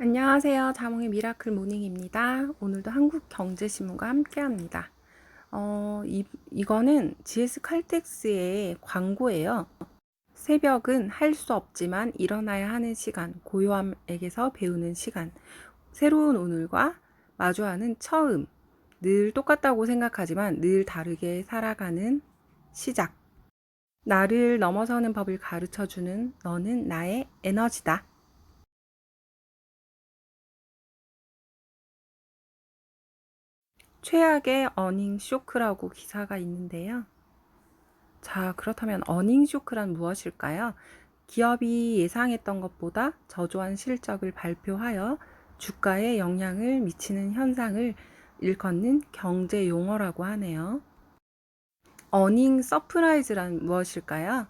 안녕하세요. 자몽의 미라클 모닝입니다. 오늘도 한국경제신문과 함께합니다. 어, 이, 이거는 GS 칼텍스의 광고예요. 새벽은 할 수 없지만 일어나야 하는 시간, 고요함에게서 배우는 시간, 새로운 오늘과 마주하는 처음, 늘 똑같다고 생각하지만 늘 다르게 살아가는 시작. 나를 넘어서는 법을 가르쳐 주는 너는 나의 에너지다. 최악의 어닝 쇼크라고 기사가 있는데요. 자, 그렇다면 어닝 쇼크란 무엇일까요? 기업이 예상했던 것보다 저조한 실적을 발표하여 주가에 영향을 미치는 현상을 일컫는 경제 용어라고 하네요. 어닝 서프라이즈란 무엇일까요?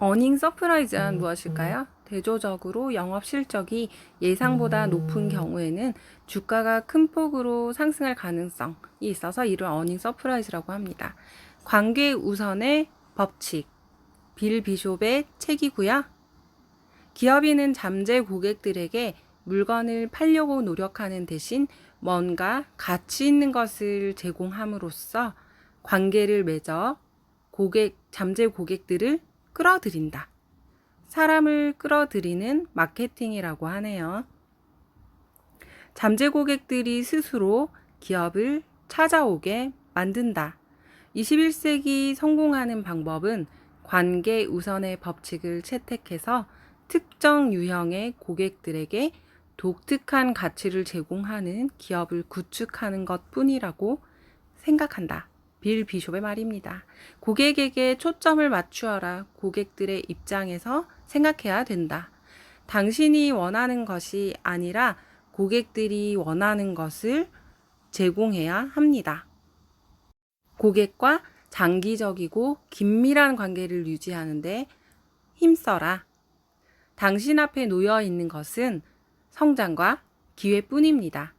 어닝 서프라이즈란 무엇일까요? 대조적으로 영업 실적이 예상보다 높은 경우에는 주가가 큰 폭으로 상승할 가능성이 있어서 이를 어닝 서프라이즈라고 합니다. 관계 우선의 법칙, 빌 비숍의 책이고요. 기업인은 잠재 고객들에게 물건을 팔려고 노력하는 대신 뭔가 가치 있는 것을 제공함으로써 관계를 맺어 고객, 잠재 고객들을 끌어들인다. 사람을 끌어들이는 마케팅이라고 하네요. 잠재 고객들이 스스로 기업을 찾아오게 만든다. 21세기 성공하는 방법은 관계 우선의 법칙을 채택해서 특정 유형의 고객들에게 독특한 가치를 제공하는 기업을 구축하는 것 뿐이라고 생각한다. 빌 비숍의 말입니다. 고객에게 초점을 맞추어라. 고객들의 입장에서 생각해야 된다. 당신이 원하는 것이 아니라 고객들이 원하는 것을 제공해야 합니다. 고객과 장기적이고 긴밀한 관계를 유지하는데 힘써라. 당신 앞에 놓여 있는 것은 성장과 기회뿐입니다.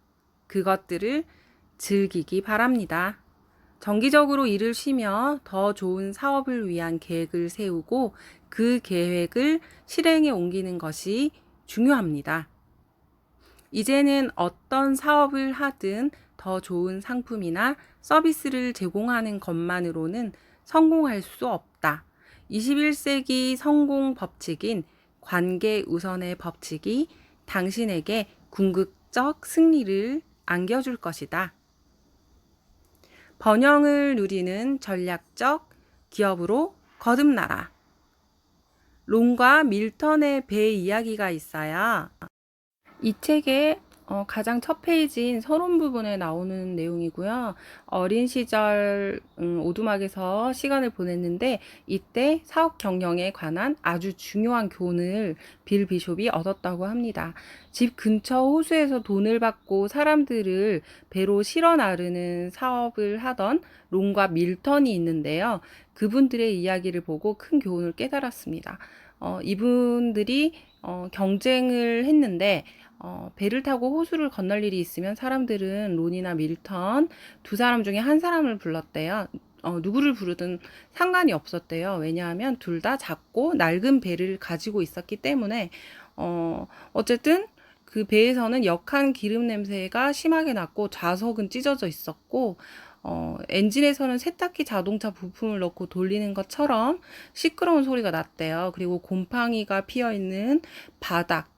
그것들을 즐기기 바랍니다. 정기적으로 일을 쉬며 더 좋은 사업을 위한 계획을 세우고 그 계획을 실행에 옮기는 것이 중요합니다. 이제는 어떤 사업을 하든 더 좋은 상품이나 서비스를 제공하는 것만으로는 성공할 수 없다. 21세기 성공 법칙인 관계 우선의 법칙이 당신에게 궁극적 승리를 안겨줄 것이다. 번영을 누리는 전략적 기업으로 거듭나라. 론과 밀턴의 배 이야기가 있어요. 이 책의 어, 가장 첫 페이지인 서론 부분에 나오는 내용이고요. 어린 시절 음, 오두막에서 시간을 보냈는데 이때 사업 경영에 관한 아주 중요한 교훈을 빌 비숍이 얻었다고 합니다. 집 근처 호수에서 돈을 받고 사람들을 배로 실어 나르는 사업을 하던 론과 밀턴이 있는데요. 그분들의 이야기를 보고 큰 교훈을 깨달았습니다. 어, 이분들이 어, 경쟁을 했는데 어, 배를 타고 호수를 건널 일이 있으면 사람들은 론이나 밀턴 두 사람 중에 한 사람을 불렀대요. 어, 누구를 부르든 상관이 없었대요. 왜냐하면 둘 다 작고 낡은 배를 가지고 있었기 때문에 어, 어쨌든 그 배에서는 역한 기름 냄새가 심하게 났고 좌석은 찢어져 있었고 어, 엔진에서는 세탁기 자동차 부품을 넣고 돌리는 것처럼 시끄러운 소리가 났대요. 그리고 곰팡이가 피어 있는 바닥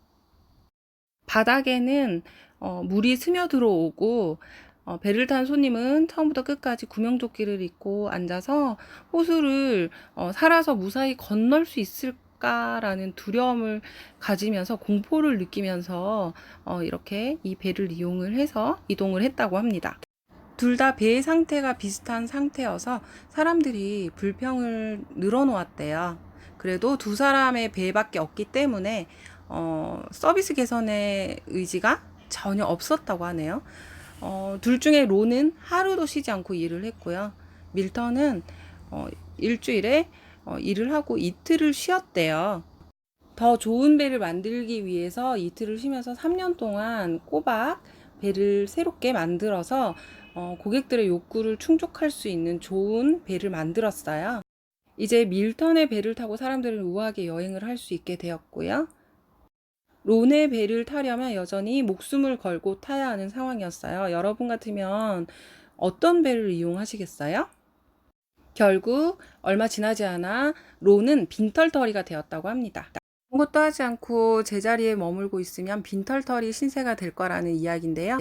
바닥에는 어, 물이 스며 들어 오고 어, 배를 탄 손님은 처음부터 끝까지 구명조끼를 입고 앉아서 호수를 어, 살아서 무사히 건널 수 있을까라는 두려움을 가지면서 공포를 느끼면서 어, 이렇게 이 배를 이용을 해서 이동을 했다고 합니다. 둘 다 배의 상태가 비슷한 상태여서 사람들이 불평을 늘어놓았대요. 그래도 두 사람의 배밖에 없기 때문에 어, 서비스 개선의 의지가 전혀 없었다고 하네요. 어, 둘 중에 로는 하루도 쉬지 않고 일을 했고요. 밀턴은 어, 일주일에 어, 일을 하고 이틀을 쉬었대요. 더 좋은 배를 만들기 위해서 이틀을 쉬면서 3년 동안 꼬박 배를 새롭게 만들어서 어, 고객들의 욕구를 충족할 수 있는 좋은 배를 만들었어요. 이제 밀턴의 배를 타고 사람들은 우아하게 여행을 할 수 있게 되었고요. 론의 배를 타려면 여전히 목숨을 걸고 타야 하는 상황이었어요. 여러분 같으면 어떤 배를 이용하시겠어요? 결국 얼마 지나지 않아 론은 빈털터리가 되었다고 합니다. 아무것도 하지 않고 제자리에 머물고 있으면 빈털터리 신세가 될 거라는 이야기인데요.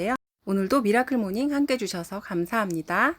오늘도 미라클 모닝 함께 해주셔서 감사합니다.